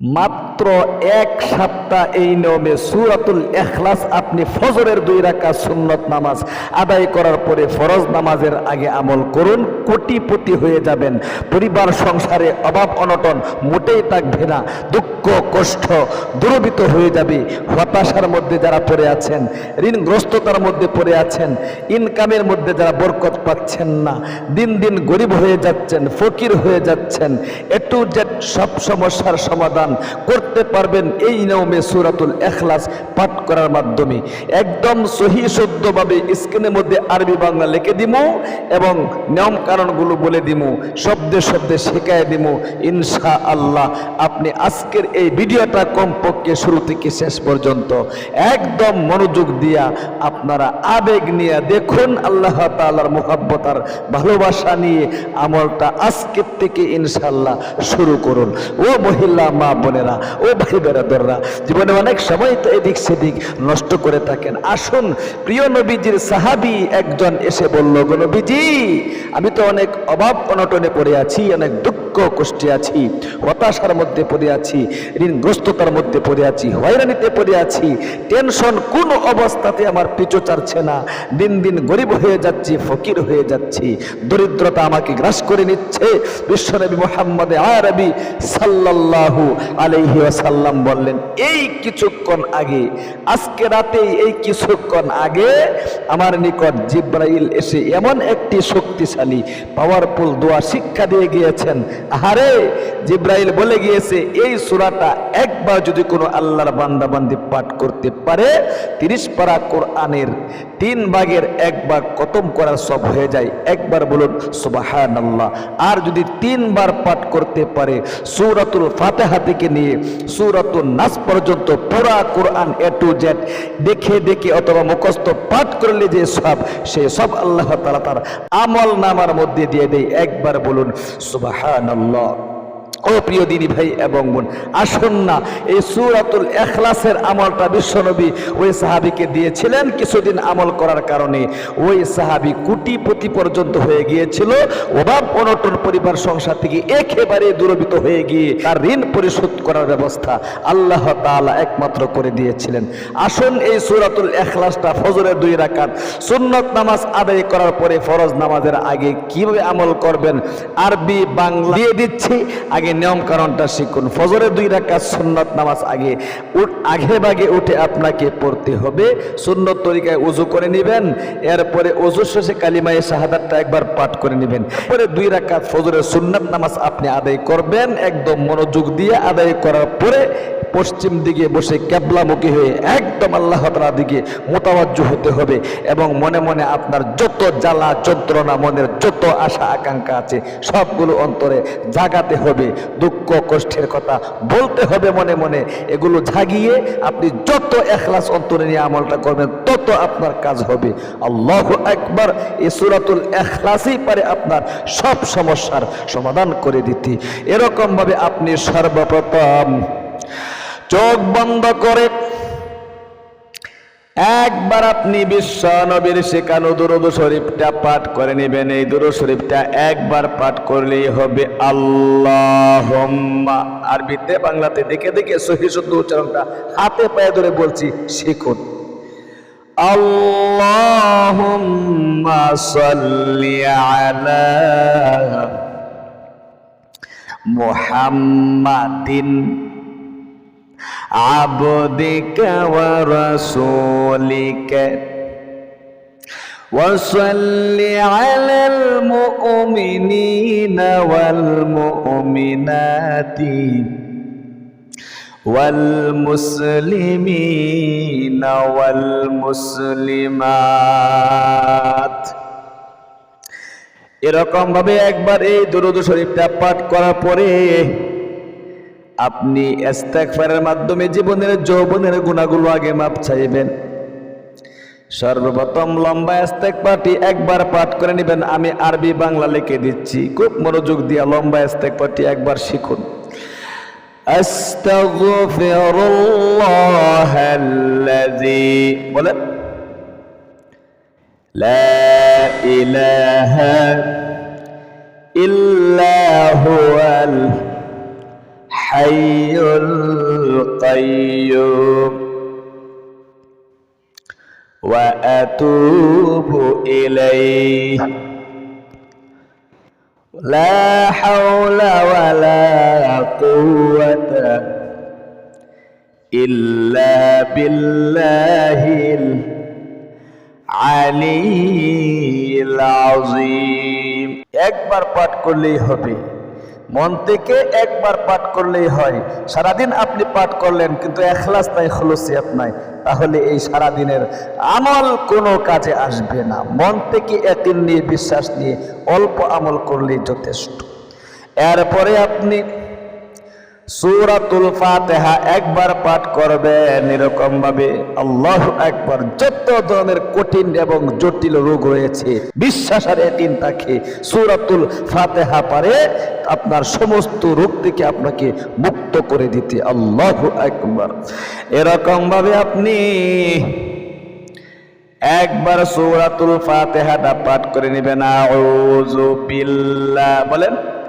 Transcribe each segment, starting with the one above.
মাত্র এক সপ্তাহ এই নিয়মে সুরাতুল এখলাস আপনি ফজরের দুই রাকাত সুন্নত নামাজ আদায় করার পরে ফরজ নামাজের আগে আমল করুন, কোটিপতি হয়ে যাবেন। পরিবার, সংসারে অভাব, অনটন মোটেই থাকবে না। দুঃখ, কষ্ট দুরবিত হয়ে যাবে। হতাশার মধ্যে যারা পড়ে আছেন, ঋণগ্রস্ততার মধ্যে পড়ে আছেন ইনকামের মধ্যে যারা বরকত পাচ্ছেন না, দিন দিন গরিব হয়ে যাচ্ছেন, ফকির হয়ে যাচ্ছেন একটু জেড সব সমস্যার সমাধান করতে পারবেন এই নিয়মে সুরাতুল এখলাস পাঠ করার মাধ্যমে। একদম সহি শুদ্ধভাবে স্ক্রিনের মধ্যে আরবি, বাংলা লিখে দিব এবং নিয়ম কারণগুলো বলে দিব শব্দে শব্দে শেখায় দিব ইনশা আল্লাহ আপনি আজকের এই ভিডিওটা কমপক্ষে শুরু থেকে শেষ পর্যন্ত একদম মনোযোগ দিয়া আপনারা আবেগ নিয়ে দেখুন, আল্লাহ তাআলার মোহাব্বতার ভালোবাসা নিয়ে আমলটা আজকের থেকে ইনশাল্লাহ শুরু করুন। ও মহিলা মা বোনেরা, ও ভাই বেরাদররা জীবনে অনেক সময় তো এদিক সেদিক নষ্ট করে থাকেন। আসুন, প্রিয় নবীজির সাহাবি একজন এসে বলল, গো নবীজি, আমি তো অনেক অভাব অনটনে পড়ে আছি, অনেক দুঃখ কষ্টে আছি, হতাশার মধ্যে পড়ে আছি, ঋণগ্রস্ততার মধ্যে পড়ে আছি, হয়রানিতে পড়ে আছি, টেনশন কোন অবস্থাতে আমার পিছু চাচ্ছে না, দিন দিন গরিব হয়ে যাচ্ছি, ফকির হয়ে যাচ্ছি, দরিদ্রতা আমাকে গ্রাস করে নিচ্ছে, বিশ্বনবী মোহাম্মদ আরবি সাল্লাল্লাহু আলাইহি ওয়াসাল্লাম বললেন, এই কিছুক্ষণ আগে, আজকে রাতেই এই কিছুক্ষণ আগে আমার নিকট জিব্রাইল এসে এমন একটি শক্তিশালী পাওয়ারফুল দোয়া শিক্ষা দিয়ে গিয়েছেন। আহারে, জিব্রাইল বলে গিয়েছে, এই সূরাটা একবার যদি কোনো আল্লাহর বান্দা বান্দি পাঠ করতে পারে, তিরিশ পারা কোরআনের তিন ভাগের এক ভাগ খতম করার সব হয়ে যায়। একবার বলুন সুবাহান আর যদি তিনবার পাঠ করতে পারে, সূরাতুল ফাতেহা থেকে নিয়ে সুরত নাস পর্যন্ত পুরা কোরআন এ টু জেড দেখে দেখে অথবা মুখস্ত পাঠ করলে যে সব, সে সব আল্লাহ তালা তার আমল নামার মধ্যে দিয়ে দেয়। একবার বলুন আল্লাহ ও প্রিয় দিনী ভাই এবং বোন, আসুন না, এই সুরাতুল এখলাসের আমলটা বিশ্বনবী ওই সাহাবিকে দিয়েছিলেন কিছুদিন আমল করার কারণে। ওই সাহাবি কোটিপতি পর্যন্ত হয়ে গিয়েছিল, অভাব অনটন পরিবার সংসার থেকে একেবারে দূরবিত হয়ে গিয়ে তার ঋণ পরিশোধ করার ব্যবস্থা আল্লাহ তাআলা একমাত্র করে দিয়েছিলেন। আসুন এই সুরাতুল এখলাসটা ফজরের দুই রাকাত সুন্নত নামাজ আদায় করার পরে ফরজ নামাজের আগে কীভাবে আমল করবেন? আরবি, বাংলা দিয়ে দিচ্ছি, আগে নিয়ম কারণটা শিখুন। ফজরের দুই রাকাত সুন্নত নামাজ আগে আগে ভাগে উঠে আপনাকে পড়তে হবে। সুন্নত তরিকায় উজু করে নেবেন। এরপরে উজু শেষে কালিমায়ে শাহাদাতটা একবার পাঠ করে নেবেন। পরে দুই রাকাত ফজরের সুন্নত নামাজ আপনি আদায় করবেন। একদম মনোযোগ দিয়ে আদায় করার পরে পশ্চিম দিকে বসে ক্যাবলামুখী হয়ে একদম আল্লাহ তাআলার দিকে মোতাবাজ্য হতে হবে এবং মনে মনে আপনার যত জ্বালা যন্ত্রণা, মনের যত আশা, আকাঙ্ক্ষা আছে, সবগুলো অন্তরে জাগাতে হবে। দুঃখ কষ্টের কথা বলতে হবে মনে মনে। এগুলো জাগিয়ে আপনি যত এখলাস অন্তরে নিয়ে আমলটা করবেন, তত আপনার কাজ হবে। আল্লাহ একবার এই সুরাতুল এখলাসই পারে আপনার সব সমস্যার সমাধান করে দিতে। এরকমভাবে আপনি সর্বপ্রথম চোখ বন্ধ করে একবার আপনি বিশ্ব নবীর শেখানো দুরুদ শরীফটা পাঠ করে নেবেন। এই দুরুদ শরীফটা একবার পাঠ করলেই হবে আল্লাহ আরবিতে, বাংলাতে দেখে দেখে সহি শুদ্ধ উচ্চারণটা হাতে পায়ে ধরে বলছি, শিখুন। আল্লাহুম্মা সাল্লি আলা মুহাম্মাদিন। عبدك ورسولك وصل على المؤمنين والمؤمنات والمسلمين والمسلمات এরকম ভাবে একবার এই দুরুদ শরীফটা পাঠ করার পরে আপনি ইস্তেগফারের মাধ্যমে জীবনের যৌবনের গুণাগুলো আগে মাপ চাইবেন। সর্বপ্রথম লম্বা ইস্তেগফারটি একবার পাঠ করে নেবেন, আমি আরবি বাংলা লিখে দিচ্ছি। খুব মনোযোগ দিয়া লম্বা ইস্তেগফারটি একবার শিখুন। আস্তাগফিরুল্লাহ আল্লাযী الحي القيوم. وأتوب إليه. لا حول ولا قوة إلا بالله العلي العظيم. اكبر পাঠ করলেই হবে। মন থেকে একবার পাঠ করলেই হয়। সারাদিন আপনি পাঠ করলেন, কিন্তু এখলাস নাই, খলসিয়াত নাই। তাহলে এই সারাদিনের আমল কোনো কাজে আসবে না। মন থেকে এতিন নিয়ে, বিশ্বাস নিয়ে, অল্প আমল করলেই যথেষ্ট। এরপরে আপনি সুরাতুল ফাতেহা একবার পাঠ করবেন এরকম ভাবে আল্লাহ একবার যত ধরনের কঠিন এবং জটিল রোগ রয়েছে, বিশ্বাস আর এটিন তাকে সুরাতুল ফাতেহা পারে, আপনার সমস্ত রোগ থেকে আপনাকে মুক্ত করে দিতে। আল্লাহ একবার এরকম ভাবে আপনি একবার সূরাতুল ফাতিহাটা পাঠ করে নেবেন। আউযু বিল্লাহ, বলেন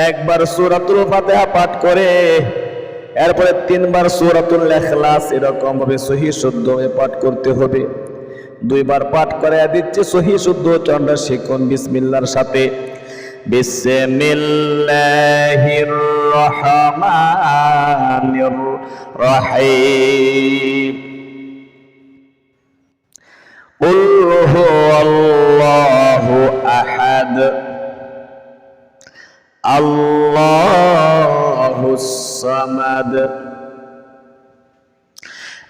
একবার সূরাতুল ফাতিহা পাঠ করে এরপরে তিনবার সূরাতুল ইখলাস এরকম ভাবে সহি শুদ্ধ হয়ে পাঠ করতে হবে দুইবার পাঠ করে দিচ্ছে সহি শুদ্ধ চন্দ্র শিখুন বিসমিল্লাহর সাথে বিসমিল্লাহির রহমানির রহিম قل هو الله أحد الله الصمد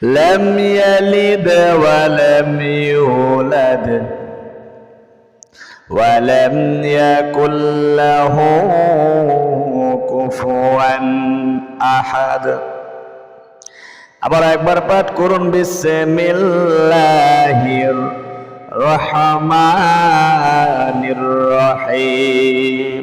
لم يلد ولم يولد ولم يكن له كفوا أحد আবার একবার পাঠ করুন বিসমিল্লাহির রহমানির রহিম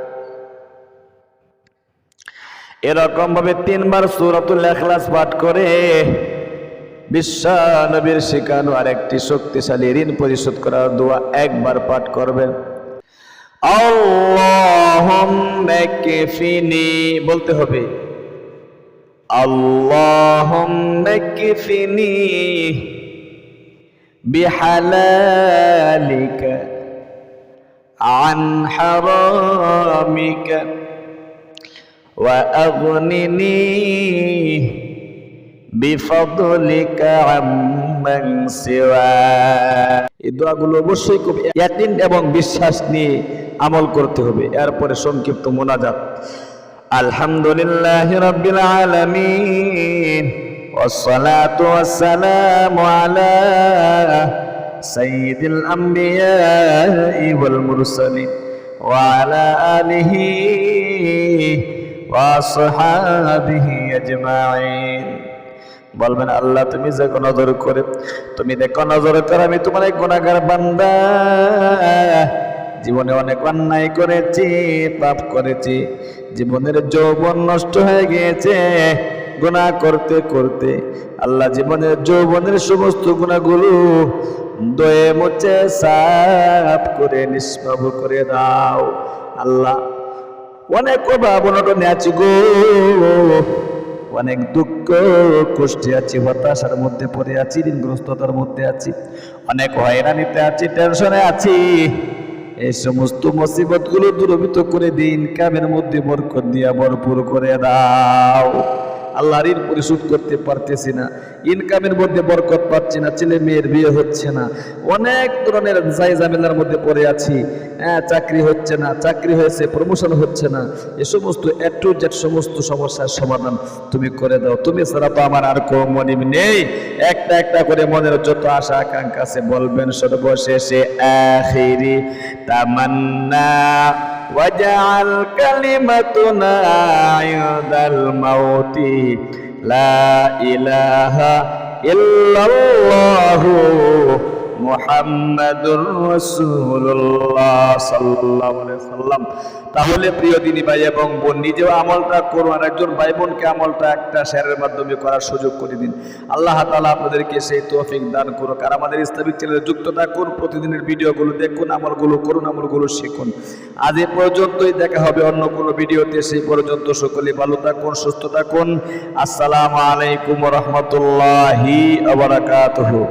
এরকমভাবে তিনবার সুরাতুল এখলাস পাঠ করে বিশ্বানবীর শিখানো আর একটি শক্তিশালী ঋণ পরিশোধ করার দোয়া একবার পাঠ করবেন। বলতে হবে। ফিনি বিহালালিকা আন হারামিকা وأغنني بفضلك عمن سواك এই দোয়াগুলো অবশ্যই খুব ইয়াকিন এবং বিশ্বাস নিয়ে আমল করতে হবে এরপরে সংক্ষিপ্ত মোনাজাত আলহামদুলিল্লাহ রাব্বিল আলামিন والصلاة والسلام على সাইয়্যিদিল আম্বিয়াই ওয়াল মুরসালিন ওয়া আলা আলিহি ওয়া আসহাবিহি আজমাইন বলবেন, আল্লাহ, তুমি দেখো নজর করে, তুমি দেখো নজর করে, আমি তোমার এক গুণাগার বান্দা। জীবনে অনেক অন্যায় করেছি, পাপ করেছি, জীবনের যৌবন নষ্ট হয়ে গিয়েছে। গুনাহ করতে করতে আল্লাহ জীবনের যৌবনের সমস্ত গুণাগুলো দয়ে মুছে সাফ করে, নিষ্পাপ করে দাও। আল্লাহ অনেক অভাব অনটনে আছি গো। অনেক দুঃখ, কষ্টে আছি, হতাশার মধ্যে পড়ে আছি, ঋণগ্রস্ততার মধ্যে আছি। অনেক হয়রানিতে আছি, টেনশনে আছি। এই সমস্ত মুসিবতগুলো দূরভূত করে দিন, কামের মধ্যে বরকত দিয়া ভরপুর করে দাও। আল্লাহ ঋণ পরিশোধ করতে পারতেছি না। ইনকামের মধ্যে বরকত পাচ্ছি না, ছেলে মেয়ের বিয়ে হচ্ছে না। অনেক ধরনের যাই ঝামেলার মধ্যে পড়ে আছি। হ্যাঁ চাকরি হচ্ছে না, চাকরি হয়েছে প্রমোশন হচ্ছে না। এ সমস্ত এ টু সমস্ত সমস্যার সমাধান তুমি করে দাও। তুমি ছাড়া তো আমার আর কোনো নেই। একটা একটা করে মনের যত আশা আকাঙ্ক্ষা আছে, বলবেন সর্বশেষে, আখিরি তামান্না। واجعل كلمتنا عند الموت لا إله إلا الله মুহাম্মাদুর আলাইহি সাল্লাম। তাহলে প্রিয় দিনী ভাই এবং বোন, নিজেও আমলটা করুন আর একজন ভাই বোনকে আমলটা একটা শেয়ারের মাধ্যমে করার সুযোগ করে দিন। আল্লাহ তাআলা আপনাদেরকে সেই তৌফিক দান করুক। আর আমাদের ইসলামিক চ্যানেলে যুক্ত থাকুন, প্রতিদিনের ভিডিওগুলো দেখুন, আমলগুলো করুন, আমলগুলো শিখুন। আজ এ পর্যন্তই, দেখা হবে অন্য কোনো ভিডিওতে। সেই পর্যন্ত সকলে ভালো থাকুন, সুস্থ থাকুন। আসসালামু আলাইকুম রহমতুল্লাহি আবরাকাতুহু